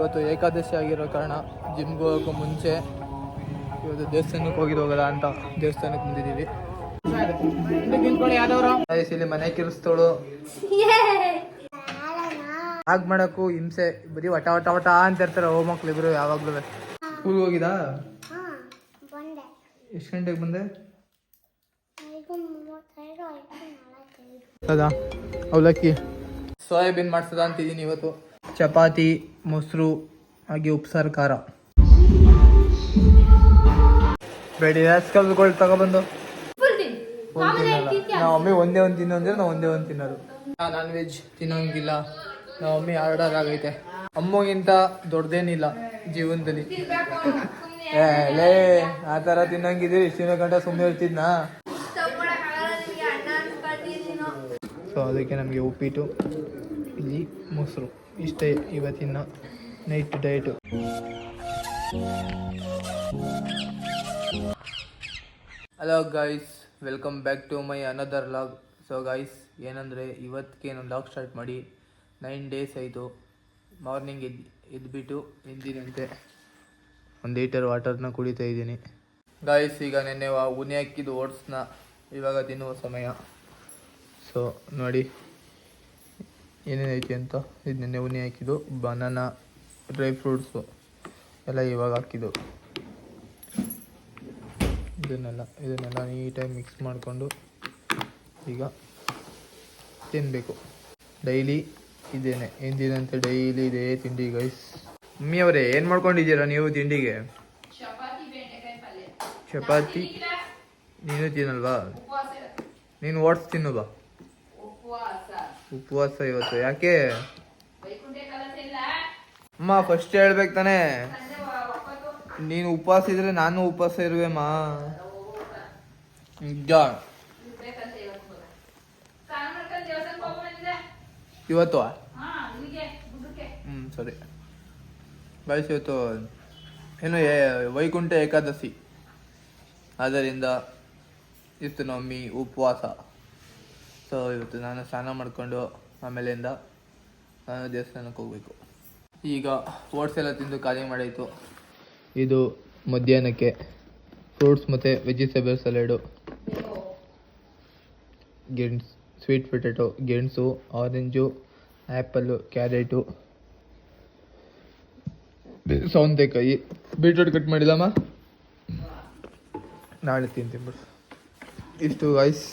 ಇವತ್ತು ಏಕಾದಶಿ ಆಗಿರೋ ಕಾರಣ ಜಿಮ್ಗೆ ಹೋಗೋಕ್ಕೂ ಮುಂಚೆ ಇವತ್ತು ದೇವಸ್ಥಾನಕ್ಕೆ ಹೋಗಿದ್ದು ಹೋಗಲ್ಲ ಅಂತ ದೇವಸ್ಥಾನಕ್ಕೆ ಬಂದಿದ್ದೀವಿ. ಇಲ್ಲಿ ಮನೆ ಕಿರಿಸ್ತೋಳು. ಹಾಗೆ ಮಾಡೋಕ್ಕೂ ಹಿಂಸೆ. ಬರೀ ವಟ ವಟ ವಟ ಅಂತ ಇರ್ತಾರೆ ಹೋಮ್ ಮಕ್ಳು ಇಬ್ರು ಯಾವಾಗ್ಲೂ. ಸ್ಕೂಲ್ ಹೋಗಿದಾ ಎಷ್ಟು ಗಂಟೆಗೆ ಬಂದೆ? ಹೌದಾ? ಅವಲಕ್ಕಿ. ಸೋಯಾಬೀನ್ ಮಾಡ್ಸದ ಅಂತಿದ್ದೀನಿ ಇವತ್ತು. ಚಪಾತಿ. ಮೊಸರು ಹಾಗೆ ಉಪ್ಸಾರು ಖಾರ. ಬೇಡಿ ಕಲ್ಗಳು ತಗೊಬಂದು. ನಾವು ತಿನ್ನಲ್ಲ. ನಾವ್ ಮಮ್ಮಿ ಒಂದೇ ಒಂದು ತಿನ್ನೋ ಅಂದ್ರೆ ನಾವು ಒಂದೇ ಒಂದು ತಿನ್ನೋದು. ನಾನ್ ವೆಜ್ ತಿನ್ನೋಂಗಿಲ್ಲ. ನಾವು ಮಮ್ಮಿ ಆರ್ಡರ್ ಆಗೈತೆ. ಅಮ್ಮಗಿಂತ ದೊಡ್ಡದೇನಿಲ್ಲ ಜೀವನದಲ್ಲಿ. ಏ, ಲೇ ಆ ಥರ ತಿನ್ನಂಗಿದ್ದೀರಿ. ಇಷ್ಟಿನ ಗಂಟ ಸುಮ್ಮನೆ ಇರ್ತಿದ್ನಾ? ಸೊ ಅದಕ್ಕೆ ನಮಗೆ ಉಪ್ಪಿಟ್ಟು ಇಲ್ಲಿ ಮೊಸರು. ಇಷ್ಟೇ ಇವತ್ತಿನ night diet. Hello guys welcome back to my another log so guys ಏನಂದರೆ ಇವತ್ತಿಗೆ ನಾನು ಲಾಗ್ ಸ್ಟಾರ್ಟ್ ಮಾಡಿ ನೈನ್ ಡೇಸ್ ಆಯಿತು. ಮಾರ್ನಿಂಗ್ ಎದ್ದು ಎದ್ದುಬಿಟ್ಟು ಎಂದಿನಂತೆ ಒಂದು ಲೀಟರ್ ವಾಟರ್ನ ಕುಡಿತಾ ಇದ್ದೀನಿ. ಗಾಯ್ಸ್ ಈಗ ನೆನ್ನೆ ಉನಿ ಹಾಕಿದ್ದು ಓಟ್ಸ್ನ ಇವಾಗ ತಿನ್ನುವ ಸಮಯ. ಸೊ ನೋಡಿ. ಏನೇನೈತಿ ಅಂತ ಇದು ನೆನೆ ಉನಿ ಹಾಕಿದ್ದು ಬನಾನಾ ಡ್ರೈ ಫ್ರೂಟ್ಸು ಎಲ್ಲ ಇವಾಗ ಹಾಕಿದ್ದು. ಇದನ್ನೆಲ್ಲ ಇದನ್ನೆಲ್ಲ ನೀಟಾಗಿ ಮಿಕ್ಸ್ ಮಾಡಿಕೊಂಡು ಈಗ ತಿನ್ನಬೇಕು ಡೈಲಿ ಇದೇನೆ ಎಂದಿನಂತೆ ಡೈಲಿ ಇದೇ ತಿಂಡಿ ಗೈಸ್ ಮಮ್ಮಿ ಅವರೇ ಏನು ಮಾಡ್ಕೊಂಡಿದ್ದೀರಾ ನೀವು ತಿಂಡಿಗೆ? ಚಪಾತಿ ನೀನು ತಿನ್ನಲ್ವಾ? ನೀನು ಓಟ್ಸ್ ತಿನ್ನು ಬಾ. ಉಪವಾಸ ಇವತ್ತು ಯಾಕೆ? ಅಮ್ಮ ಫಸ್ಟ್ ಹೇಳ್ಬೇಕು ತಾನೆ. ನೀನು ಉಪವಾಸ ಇದ್ರೆ ನಾನು ಉಪವಾಸ ಇರುವೆಮ್ಮ ನಿಜ ಇವತ್ತು ಹ್ಮ್ ಸರಿ. ಬಾಯ್ಸ್ ಇವತ್ತು ಏನು ವೈಕುಂಠ ಏಕಾದಶಿ. ಆದ್ದರಿಂದ ಇತ್ತು ನಮ್ಮಿ ಉಪವಾಸ. ಸೊ ಇವತ್ತು ನಾನು ಸ್ನಾನ ಮಾಡಿಕೊಂಡು ಆಮೇಲಿಂದ ನಾನು ದೇವಸ್ಥಾನಕ್ಕೆ ಹೋಗಬೇಕು. ಈಗ ಓಟ್ಸ್ ಎಲ್ಲ ತಿಂದು ಖಾಲಿ ಮಾಡಾಯಿತು. ಇದು ಮಧ್ಯಾಹ್ನಕ್ಕೆ ಫ್ರೂಟ್ಸ್ ಮತ್ತು ವೆಜಿಟೇಬಲ್ ಸಲಾಡು ಗೆಣಸು ಸ್ವೀಟ್ ಪೊಟ್ಯಾಟೊ ಗೆಣಸು ಆರೆಂಜು ಆ್ಯಪಲ್ಲು ಕ್ಯಾರೆಟು ಸೌಂತೆಕಾಯಿ. ಬೀಟ್ರೂಟ್ ಕಟ್ ಮಾಡಿಲ್ಲಮ್ಮ? ನಾಳೆ ತಿಂತೀನಿ ಬಿಡು. ಇಷ್ಟು ಐಸ್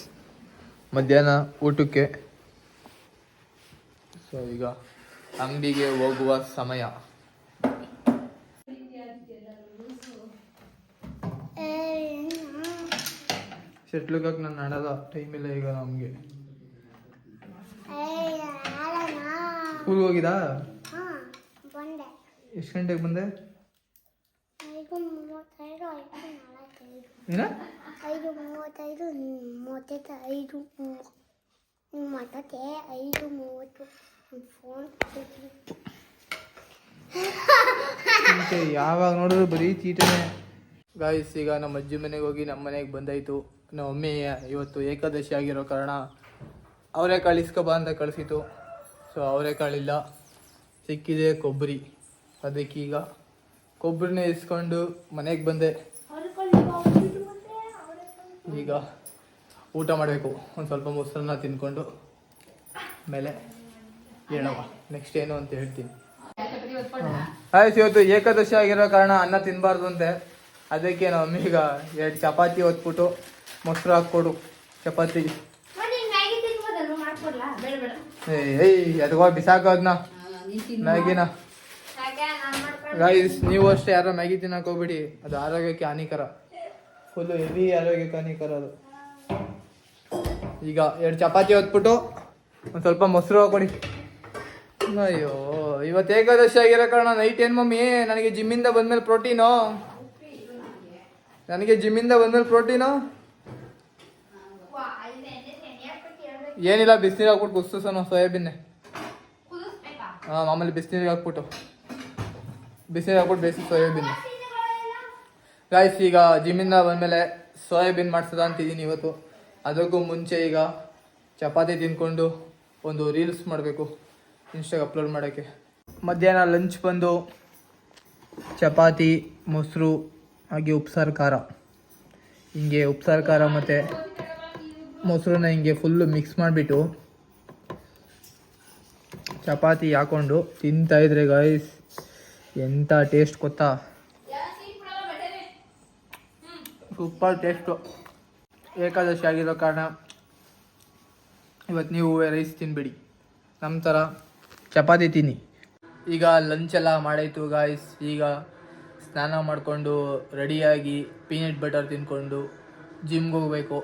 ಮಧ್ಯಾಹ್ನ ಊಟಕ್ಕೆ. ಸೊ ಈಗ ಅಂಗಡಿಗೆ ಹೋಗುವ ಸಮಯ. ಶೆಟ್ಲುಗಾಕ್ ನಾನು ಆಡೋದ ಟೈಮ್ ಇಲ್ಲ ಈಗ ನಮಗೆ. ಸ್ಕೂಲ್ಗೆ ಹೋಗಿದಾ? ಎಷ್ಟು ಗಂಟೆಗೆ ಬಂದೆ? ಏನ? ಮೂವತ್ತೈದು ಮೂವತ್ತೈದು, ಐದು, ಮೂ- ಮೂವತ್ತಕ್ಕೆ ಐದು, ಮೂವತ್ತು, ಫೋನ್ ಯಾವಾಗ ನೋಡಿದ್ರು ಬರೀ ಚೀಟನೆ. ಗಾಯ್ಸ್ ಈಗ ನಮ್ಮ ಅಜ್ಜಿ ಮನೆಗೆ ಹೋಗಿ ನಮ್ಮ ಮನೆಗೆ ಬಂದಾಯಿತು. ನಮ್ಮ ಮಮ್ಮಿ ಇವತ್ತು ಏಕಾದಶಿ ಆಗಿರೋ ಕಾರಣ ಅವರೆಕಾಳು ಇಸ್ಕೊಬಾ ಅಂತ ಕಳಿಸಿತು ಸೊ ಅವರೆಕಾಳಿಲ್ಲ ಸಿಕ್ಕಿದೆ ಕೊಬ್ಬರಿ. ಅದಕ್ಕೀಗ ಕೊಬ್ಬರಿನೇ ಇಸ್ಕೊಂಡು ಮನೆಗೆ ಬಂದೆ. ಈಗ ಊಟ ಮಾಡಬೇಕು. ಒಂದು ಸ್ವಲ್ಪ ಮೊಸರನ್ನ ತಿನ್ಕೊಂಡು ಆಮೇಲೆ ಹೇಳವ ನೆಕ್ಸ್ಟ್ ಏನು ಅಂತ ಹೇಳ್ತೀನಿ. ಆಯ್ತು ಇವತ್ತು ಏಕಾದಶಿ ಆಗಿರೋ ಕಾರಣ ಅನ್ನ ತಿನ್ನಬಾರ್ದು ಅಂತೆ ಅದಕ್ಕೆ ನಮ್ಮ ಮಮ್ಮಿ ಈಗ ಎರಡು ಚಪಾತಿ ಹೊತ್ಬಿಟ್ಟು ಮೊಸರು ಹಾಕ್ಕೊಡು. ಚಪಾತಿ. ಏಯ್ ಏಯ್ ಎತ್ಕೋ ಬಿಸಾಕೋದ್ನ ಮ್ಯಾಗಿನ. ಗಾಯ್ಸ್ ನೀವು ಅಷ್ಟೇ ಯಾರೋ ಮ್ಯಾಗಿ ತಿನ್ನಕ್ ಹೋಗ್ಬಿಡಿ. ಅದು ಆರೋಗ್ಯಕ್ಕೆ ಹಾನಿಕರ. ಫುಲ್ಲು ಹೆವಿ ಆರೋಗ್ಯ ಹಾನಿಕರ ಅದು ಈಗ ಎರಡು ಚಪಾತಿ ಹೊತ್ಬಿಟ್ಟು ಒಂದು ಸ್ವಲ್ಪ ಮೊಸರು ಹಾಕೊಡಿ ಅಯ್ಯೋ ಇವತ್ತು ಏಕಾದಶಿ ಆಗಿರೋ ಕಾರಣ ನೈಟ್ ಏನು ಮಮ್ಮಿ? ನನಗೆ ಜಿಮ್ಮಿಂದ ಬಂದಮೇಲೆ ಪ್ರೋಟೀನು ನನಗೆ ಜಿಮ್ಮಿಂದ ಬಂದಮೇಲೆ ಪ್ರೋಟೀನು ಏನಿಲ್ಲ ಬಿಸಿನೀರು ಹಾಕ್ಬಿಟ್ಟು ಕುಸ್ಸೋಣ ಸೋಯಾಬೀನ್ ಹಾಂ ಮಾಮೂಲಿ ಬಿಸಿನೀರಿಗೆ ಹಾಕ್ಬಿಟ್ಟು. ಬಿಸಿನೀರು ಹಾಕ್ಬಿಟ್ಟು ಬೇಸಿ ಸೋಯಾಬೀನ್ ಗಾಯ್ಸ್ ಈಗ ಜಿಮ್ಮಿಂದ ಬಂದಮೇಲೆ ಸೋಯಾಬೀನ್ ಮಾಡಿಸೋದ ಅಂತಿದ್ದೀನಿ ಇವತ್ತು. ಅದಕ್ಕೂ ಮುಂಚೆ ಈಗ ಚಪಾತಿ ತಿನ್ಕೊಂಡು ಒಂದು ರೀಲ್ಸ್ ಮಾಡಬೇಕು ಇನ್ಸ್ಟಾಗೆ ಅಪ್ಲೋಡ್ ಮಾಡೋಕ್ಕೆ. ಮಧ್ಯಾಹ್ನ ಲಂಚ್ ಬಂದು ಚಪಾತಿ, ಮೊಸರು, ಹಾಗೆ ಉಪ್ಸಾರು, ಖಾರ. ಹಿಂಗೆ ಉಪ್ಸಾರು, ಖಾರ ಮತ್ತು ಮೊಸರನ್ನ ಹಿಂಗೆ ಫುಲ್ಲು ಮಿಕ್ಸ್ ಮಾಡಿಬಿಟ್ಟು ಚಪಾತಿ ಹಾಕ್ಕೊಂಡು ತಿಂತಾಯಿದ್ರೆ ಗಾಯ್ಸ್ ಎಂಥ ಟೇಸ್ಟ್ ಗೊತ್ತಾ? ಸೂಪರ್ ಟೇಸ್ಟು ಏಕಾದಶಿ ಆಗಿರೋ ಕಾರಣ ಇವತ್ತು ನೀವು ರೈಸ್ ತಿನ್ಬಿಡಿ. ನಮ್ಮ ಥರ ಚಪಾತಿ ತಿನ್ನಿ. ಈಗ ಲಂಚ್ ಎಲ್ಲ ಮಾಡಾಯಿತು ಗಾಯ್ಸ್ ಈಗ ಸ್ನಾನ ಮಾಡಿಕೊಂಡು ರೆಡಿಯಾಗಿ ಪೀನಟ್ ಬಟರ್ ತಿನ್ಕೊಂಡು ಜಿಮ್ಗೆ ಹೋಗಬೇಕು.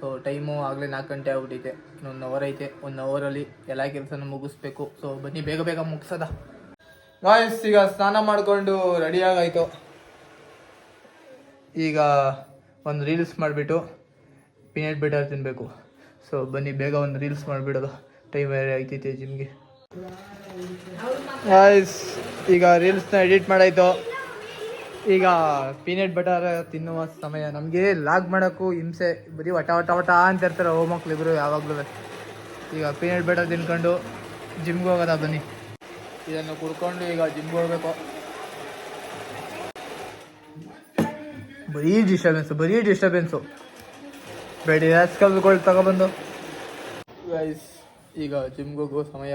ಸೊ ಟೈಮು ಆಗಲೇ ನಾಲ್ಕು ಗಂಟೆ ಆಗ್ಬಿಟ್ಟೈತೆ ಇನ್ನೊಂದು ಅವರ್ ಐತೆ. ಒಂದು ಅವರಲ್ಲಿ ಎಲ್ಲ ಕೆಲಸನೂ ಮುಗಿಸ್ಬೇಕು. ಸೊ ಬನ್ನಿ, ಬೇಗ ಬೇಗ ಮುಗಿಸೋದ. ಗಾಯ್ಸ್ ಈಗ ಸ್ನಾನ ಮಾಡಿಕೊಂಡು ರೆಡಿಯಾಗಾಯ್ತು ಈಗ ಒಂದು ರೀಲ್ಸ್ ಮಾಡಿಬಿಟ್ಟು ಪಿನೆಟ್ ಬಟರ್ ತಿನ್ನಬೇಕು ಸೊ ಬನ್ನಿ, ಬೇಗ ಒಂದು ರೀಲ್ಸ್ ಮಾಡಿಬಿಡೋದು. ಟೈಮ್ ಬೇರೆ ಆಯ್ತೈತೆ ಜಿಮ್ಗೆ. ಈಗ ರೀಲ್ಸ್ನ ಎಡಿಟ್ ಮಾಡಾಯಿತು. ಈಗ ಪೀನಟ್ ಬಟರ್ ತಿನ್ನುವ ಸಮಯ. ನಮಗೆ ಲಾಗ್ ಮಾಡೋಕ್ಕೂ ಹಿಂಸೆ. ಬರೀ ವಟ ವಟ ವಟ ಅಂತ ಇರ್ತಾರೆ ಮಕ್ಳಿಬ್ರು ಯಾವಾಗಲೂ. ಈಗ ಪೀನಟ್ ಬಟರ್ ತಿನ್ಕೊಂಡು ಜಿಮ್ಗೆ ಹೋಗೋದ ಬನ್ನಿ. ಇದನ್ನು ಕುಡ್ಕೊಂಡು ಈಗ ಜಿಮ್ಗೆ ಹೋಗ್ಬೇಕು. ಬರೀ ಡಿಸ್ಟರ್ಬೆನ್ಸು ಬರೀ ಡಿಸ್ಟರ್ಬೆನ್ಸು ಬೇಡಿ ರಾಸ್ಕಲ್ಗಳು ತಗೊಬಂದು. ಗೈಸ್ ಈಗ ಜಿಮ್ಗೆ ಹೋಗೋ ಸಮಯ.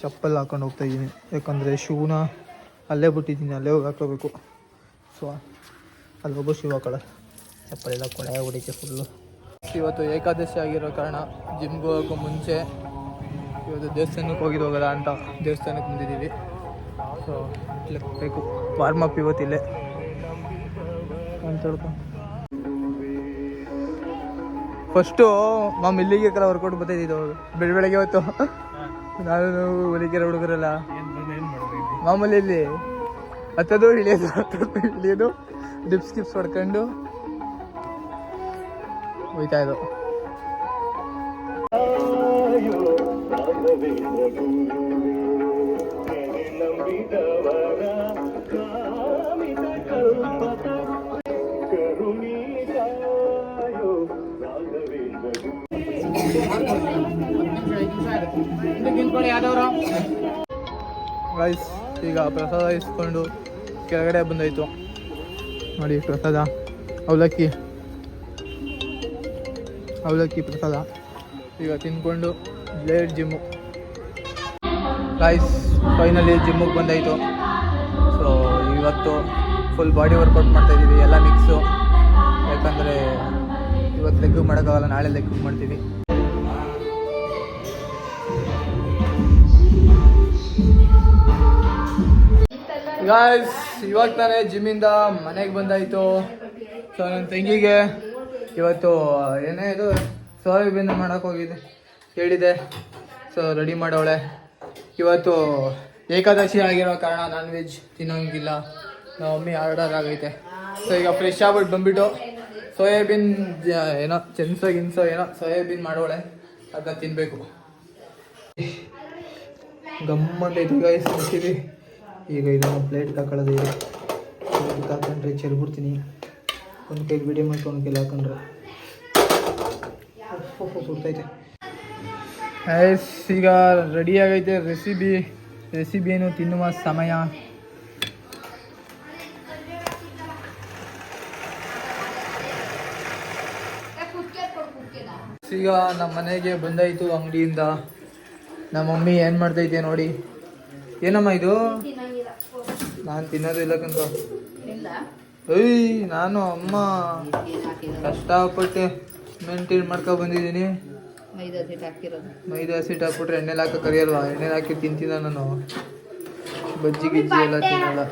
ಚಪ್ಪಲ್ ಹಾಕೊಂಡು ಹೋಗ್ತಾ ಇದ್ದೀನಿ. ಯಾಕಂದರೆ ಶೂನ ಅಲ್ಲೇ ಬಿಟ್ಟಿದ್ದೀನಿ ಅಲ್ಲೇ ಹೋಗಿ ಹಾಕೋಬೇಕು ಸೊ ಅಲ್ಲಿ ಹೋಗೋ ಶೂ ಚಪ್ಪಲ್ ಚಪ್ಪಲೆಲ್ಲ ಕೊಳೆ ಹೊಡಿಕೆ ಫುಲ್ಲು ಇವತ್ತು ಏಕಾದಶಿ ಆಗಿರೋ ಕಾರಣ ಜಿಮ್ಗೆ ಹೋಗೋಕ್ಕೂ ಮುಂಚೆ ಇವತ್ತು ದೇವಸ್ಥಾನಕ್ಕೆ ಹೋಗಿದ್ದು ಹೋಗಲ್ಲ ಅಂತ ದೇವಸ್ಥಾನಕ್ಕೆ ಬಂದಿದ್ದೀವಿ. ಸೊ ಇಲ್ಲಿ ಬೇಕು. ವಾರ್ಮಪ್ ಇವತ್ತಿಲ್ಲೇ ಅಂತ ಫಸ್ಟು ಮಾಮ್ ಇಲ್ಲಿಗೆ ಕರ ವರ್ಕೌಟ್ ಬರ್ತಾಯಿದ್ದು ಬೆಳಿ ಬೆಳಗ್ಗೆ ಹೊತ್ತು ನಾನು ಹೊಲಿಕೆರೆ ಹುಡುಗರಲ್ಲ ಮಾಮೂಲಿ ಇಲ್ಲಿ ಹತ್ತದು ಇಳಿಯೋದು ಇಳಿಯೋದು ಡಿಪ್ಸ್ ಗಿಪ್ಸ್ ಹೊಡ್ಕೊಂಡು ಹೋಯ್ತಾ ಇದ್ದು ಗೈಸ್ ಈಗ ಪ್ರಸಾದ ಇಸ್ಕೊಂಡು ಕೆಳಗಡೆ ಬಂದಾಯ್ತು. ನೋಡಿ, ಪ್ರಸಾದ. ಅವಲಕ್ಕಿ. ಅವಲಕ್ಕಿ ಪ್ರಸಾದ. ಈಗ ತಿನ್ಕೊಂಡು ಲೇಟ್ ಜಿಮ್ಮು. ಗಾಯ್ಸ್ ಫೈನಲಿ ಜಿಮ್ಮಿಗೆ ಬಂದಾಯಿತು. ಸೊ ಇವತ್ತು ಫುಲ್ ಬಾಡಿ ವರ್ಕೌಟ್ ಮಾಡ್ತಾಯಿದ್ದೀವಿ ಎಲ್ಲ ಮಿಕ್ಸು ಯಾಕಂದರೆ ಇವತ್ತು ಲೆಗ್ ಮಾಡೋಕ್ಕಾಗಲ್ಲ, ನಾಳೆ ಲೆಗ್ ಮಾಡ್ತೀವಿ. ಗಾಯ್ಸ್ ಇವಾಗ ತಾನೇ ಜಿಮ್ಮಿಂದ ಮನೆಗೆ ಬಂದಾಯಿತು. ಸೊ ನನ್ನ ತಂಗಿಗೆ ಇವತ್ತು, ಏನೇ ಇದು ಸೋಯಾಬೀನ್ ಮಾಡೋಕೆ ಹೋಗಿದ್ದೆ. ಹೇಳಿದೆ ಸೊ ರೆಡಿ ಮಾಡೋಳೆ ಇವತ್ತು ಏಕಾದಶಿ ಆಗಿರೋ ಕಾರಣ ನಾನ್ ವೆಜ್ ತಿನ್ನೋಂಗಿಲ್ಲ. ನಮ್ಮ ಮಮ್ಮಿ ಆರ್ಡರ್ ಆಗೈತೆ. ಸೊ ಈಗ ಫ್ರೆಶ್ ಆಗ್ಬಿಟ್ಟು ಬಂದ್ಬಿಟ್ಟು ಸೋಯಾಬೀನ್ ಏನೋ ಚೆನ್ಸೋ ಗಿನ್ಸೋ ಏನೋ ಸೋಯಾಬೀನ್ ಮಾಡೋಳೆ ಅದನ್ನ ತಿನ್ನಬೇಕು ಗಮ್ಮಂತೈತಿ ಗಾಯ್ಸ್ ಈಗ ಇದನ್ನು ಪ್ಲೇಟ್ ಹಾಕೊಳ್ಳೋದು ಇದೆ ಇದಕ್ಕೆ ಹಾಕೊಂಡ್ರೆ ಚೆಲ್ಬಿಡ್ತೀನಿ ಒಂದು ಕೈಗೆ ವಿಡಿಯೋ ಮಾಡ್ಕೊಂಡು ಒಂದು ಕೈಲಿ ಹಾಕೊಂಡ್ರೆ. ಸುಡ್ತೈತೆ. ಈಗ ರೆಡಿ ಆಗೈತೆ ರೆಸಿಪಿ ರೆಸಿಪಿ ಏನು ತಿನ್ನುವ ಸಮಯ. ಈಗ ನಮ್ಮ ಮನೆಗೆ ಬಂದಾಯಿತು ಅಂಗಡಿಯಿಂದ. ನಮ್ಮ ಮಮ್ಮಿ ಏನು ಮಾಡ್ತೈತೆ ನೋಡಿ. ಏನಮ್ಮ ಇದು? ನಾನು ತಿನ್ನೋದಿಲ್ಲ ಕಂತ ಏಯ್ ನಾನು ಅಮ್ಮ. ಕಷ್ಟಪಟ್ಟು ಮೇಂಟೈನ್ ಮಾಡ್ಕೊ ಬಂದಿದ್ದೀನಿ. ಮೈದಾ ಹಿಟ್ಟು ಹಾಕಿರೋದು ಮೈದಾ ಹಸಿಟ್ಟು ಹಾಕ್ಬಿಟ್ರೆ ಎಣ್ಣೆಲಿ ಹಾಕೋ ಕರಿಯಲ್ವಾ? ಎಣ್ಣೆಲಿ ಹಾಕಿ ತಿಂತೀನ ನಾನು. ಬಜ್ಜಿ ಗಿಜ್ಜಿ ಎಲ್ಲ ತಿನ್ನಲ್ಲ.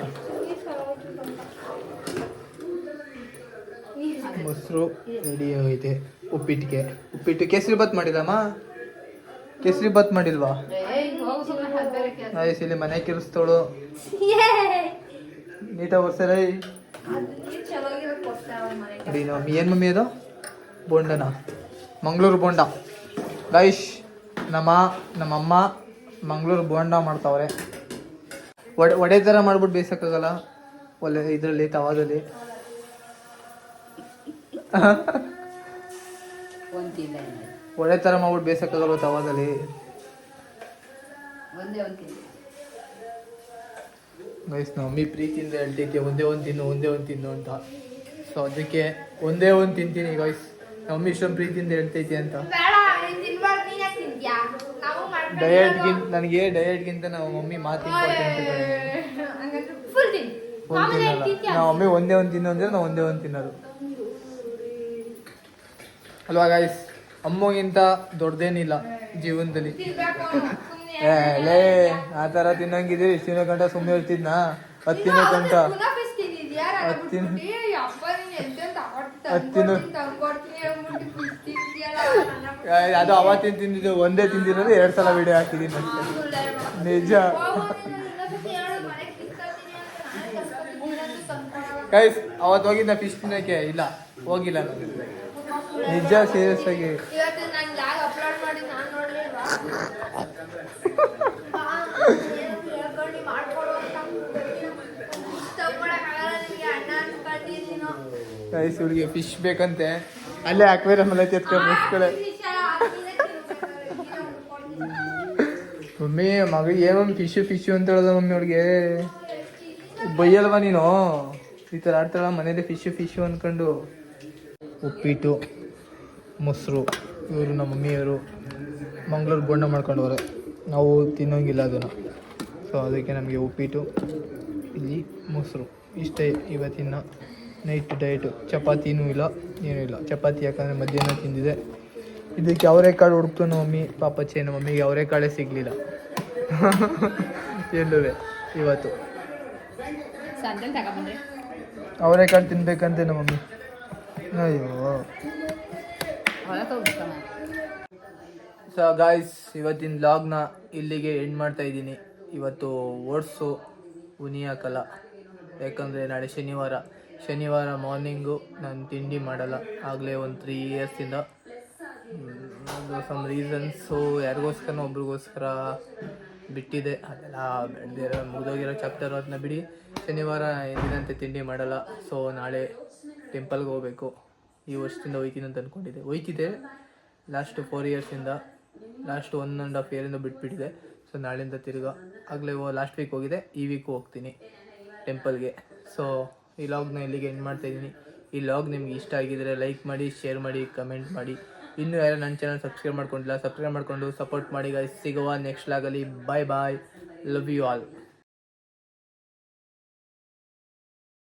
ಮೊಸರು ರೆಡಿ ಆಗೈತೆ. ಉಪ್ಪಿಟ್ಟಿಗೆ ಉಪ್ಪಿಟ್ಟು ಕೇಸರಿ ಬಾತ್ ಮಾಡಿದಮ್ಮ ಕೇಸರಿ ಬಾತ್ ಮಾಡಿಲ್ವಾ? ನೈಸ್ ಇಲ್ಲಿ ಮನೆ ಕಿರಿಸ್ತೋಳು ನೀಟಾ ಬರ್ಸರೈ ಏನ್ ಮಮ್ಮಿ ಅದು? ಬೋಂಡನ? ಮಂಗಳೂರು ಬೋಂಡ. ಗೈಶ್ ನಮ್ಮ ನಮ್ಮಮ್ಮ ಮಂಗಳೂರು ಬೋಂಡ ಮಾಡ್ತಾವ್ರೆ. ಒಡೆ ಒಡೆ ಥರ ಮಾಡ್ಬಿಟ್ಟು ಬೇಯಿಸೋಕ್ಕಾಗಲ್ಲ ಒಳ್ಳೆ ಇದರಲ್ಲಿ ತವಾದಲ್ಲಿ. ಒಂದಿಲ್ಲ ಒಳ್ಳೆ ಥರ ಮಾಡ್ಬಿಟ್ಟು ಬೇಯಿಸೋಕ್ಕಾಗಲ್ವ ತವಾದಲ್ಲಿ ಒಂದೇ ಒಂದು ಗೈಸ್ ನಮ್ಮ ಮಮ್ಮಿ ಪ್ರೀತಿಯಿಂದ ಹೇಳ್ತೈತೆ ಒಂದೇ ಒಂದು ತಿನ್ನು ಒಂದೇ ಒಂದು ತಿನ್ನು ಅಂತ. ಸೊ ಅದಕ್ಕೆ ಒಂದೇ ಒಂದು ತಿಂತೀನಿ ಗೈಸ್ ನಮ್ಮ ಮಮ್ಮಿ ಇಷ್ಟೊಂದು ಪ್ರೀತಿಯಿಂದ ಹೇಳ್ತೈತೆ ಅಂತ. ಡಯಟ್ಗಿಂತ ನನಗೆ ಡಯಟ್ಗಿಂತ ನಾವು ಮಮ್ಮಿ ಮಾತು ನಾವು ಮಮ್ಮಿ ಒಂದೇ ಒಂದು ತಿನ್ನು ಅಂದರೆ ನಾವು ಒಂದೇ ಒಂದು ತಿನ್ನೋದು. ಅಲ್ವಾ ಗಾಯ್ಸ್ ಅಮ್ಮಗಿಂತ ದೊಡ್ಡದೇನಿಲ್ಲ ಜೀವನದಲ್ಲಿ. ಲೇ ಆ ಥರ ತಿನ್ನಂಗಿದ್ರೆ ಇಷ್ಟು ದಿನ ಗಂಟ ಸುಮ್ಮನೆ ಇರ್ತಿದ್ನಾ? ಹತ್ತಿನ ಗಂಟ. ಹತ್ತಿನ ಹತ್ತಿನ ಅದು ಅವತ್ತಿನ ತಿಂದಿದ್ದು ಒಂದೇ ತಿಂದಿರೋದು ಎರಡು ಸಲ ವಿಡಿಯೋ ಹಾಕಿದ್ದೀನಿ ನಿಜ. ಕೈಸ್ ಅವತ್ತು ಹೋಗಿದ್ದ ಫಿಶ್ ತಿನ್ನಕ್ಕೆ ಇಲ್ಲ ಹೋಗಿಲ್ಲ ನಾನು. ನಿಜ ಸೀರಿಯಸ್ ಆಗಿ. ಇವತ್ತು ನಾನು ಯಾರು ಅಪ್ಲೋಡ್ ಮಾಡಿ ನಾನು ನೋಡ್ಲಿಲ್ವಾ? ಗೈಸ್ ಇವ್ರಿಗೆ ಫಿಶ್ ಬೇಕಂತೆ. ಅಲ್ಲೇ ಹಾಕ್ಬೇರ ಎಲ್ಲ ಎತ್ಕೊಂಡು ಮುಚ್ಕೊಳ್ಳೆ. ಮಮ್ಮಿ ಮಗ ಏನೋ ಫಿಶು ಫಿಶು ಅಂತ ಹೇಳೋದ ಮಮ್ಮಿ ಅವ್ಳಿಗೆ. ಬೈಯಲ್ವಾ ನೀನು? ಈ ಥರ ಆಡ್ತಾಳ ಮನೇಲಿ ಫಿಶು ಫಿಶು ಅಂದ್ಕೊಂಡು. ಉಪ್ಪಿಟ್ಟು. ಮೊಸರು ಇವರು ನಮ್ಮ ಮಮ್ಮಿಯವರು ಮಂಗ್ಳೂರು ಬೋಂಡ ಮಾಡ್ಕೊಂಡವ್ರೆ. ನಾವು ತಿನ್ನೋಂಗಿಲ್ಲ ಅದನ್ನು. ಸೊ ಅದಕ್ಕೆ ನಮಗೆ ಉಪ್ಪಿಟ್ಟು ಇಲ್ಲಿ ಮೊಸರು. ಇಷ್ಟೇ ಇವತ್ತಿನ ನೈಟ್ ಡಯಟು ಚಪಾತಿನೂ ಇಲ್ಲ ಏನೂ ಇಲ್ಲ. ಚಪಾತಿ ಯಾಕಂದರೆ ಮಧ್ಯಾಹ್ನ ತಿಂದಿದೆ. ಇದಕ್ಕೆ ಅವರೆಕಾಳು ಹುಡುಕ್ತು ನಮ್ಮ ಮಮ್ಮಿ ಪಾಪಚ್ಚೆ ನಮ್ಮ ಮಮ್ಮಿಗೆ ಅವರೆಕಾಳೇ ಸಿಗಲಿಲ್ಲ. ಎಲ್ಲುವೆ ಇವತ್ತು. ಅವರೆಕಾಳು ತಿನ್ಬೇಕಂತೆ ನಮ್ಮ ಮಮ್ಮಿ ಅಯ್ಯೋ. ಸೊ ಗಾಯ್ಸ್ ಇವತ್ತಿನ ಲಾಗ್ನ ಇಲ್ಲಿಗೆ ಎಂಡ್ ಮಾಡ್ತಾ ಇದ್ದೀನಿ. ಇವತ್ತು ಓಟ್ಸು ಉನಿ ಹಾಕಲ್ಲ ಯಾಕಂದರೆ ನಾಳೆ ಶನಿವಾರ. ಶನಿವಾರ ಮಾರ್ನಿಂಗು ನಾನು ತಿಂಡಿ ಮಾಡಲ್ಲ. ಆಗಲೇ ಒಂದು ತ್ರೀ ಇಯರ್ಸಿಂದ ಸಮ್ ರೀಸನ್ಸು ಯಾರಿಗೋಸ್ಕರ, ಒಬ್ರಿಗೋಸ್ಕರ ಬಿಟ್ಟಿದೆ. ಅದೆಲ್ಲ ಬೆಳೆದಿರೋ, ಮುಗಿದೋಗಿರೋ ಚಾಪ್ಟರ್ ಅದನ್ನ ಬಿಡಿ. ಶನಿವಾರ ಎಂದಿನಂತೆ ತಿಂಡಿ ಮಾಡಲ್ಲ. ಸೊ ನಾಳೆ ಟೆಂಪಲ್ಗೆ ಹೋಗ್ಬೇಕು. ಈ ವರ್ಷದಿಂದ ಹೋಯ್ತೀನಿ ಅಂತ ಅಂದ್ಕೊಂಡಿದ್ದೆ ಹೋಯ್ತಿದ್ದೆ ಲಾಸ್ಟ್ ಫೋರ್ ಇಯರ್ಸಿಂದ ಲಾಸ್ಟ್ ಒನ್ ಆ್ಯಂಡ್ ಹಾಫ್ ಇಯರಿಂದ ಬಿಟ್ಬಿಟ್ಟಿದೆ. ಸೊ ನಾಳೆಯಿಂದ ತಿರ್ಗಾ ಆಗಲೇ ಲಾಸ್ಟ್ ವೀಕ್ ಹೋಗಿದೆ. ಈ ವೀಕು ಹೋಗ್ತೀನಿ ಟೆಂಪಲ್ಗೆ ಸೊ ಈ ಲಾಗ್ನ ಇಲ್ಲಿಗೆ ಎಂಡ್ ಮಾಡ್ತಾ ಇದ್ದೀನಿ. ಈ ಲಾಗ್ ನಿಮ್ಗೆ ಇಷ್ಟ ಆಗಿದ್ರೆ ಲೈಕ್ ಮಾಡಿ ಶೇರ್ ಮಾಡಿ ಕಮೆಂಟ್ ಮಾಡಿ. ಇನ್ನೂ ಯಾರು ನನ್ನ ಚಾನಲ್ ಸಬ್ಸ್ಕ್ರೈಬ್ ಮಾಡ್ಕೊಂಡಿಲ್ಲ ಸಬ್ಸ್ಕ್ರೈಬ್ ಮಾಡಿಕೊಂಡು ಸಪೋರ್ಟ್ ಮಾಡಿ ಗಾಯ್ಸ್ ಸಿಗುವ next ಲಾಗಲ್ಲಿ bye bye love you all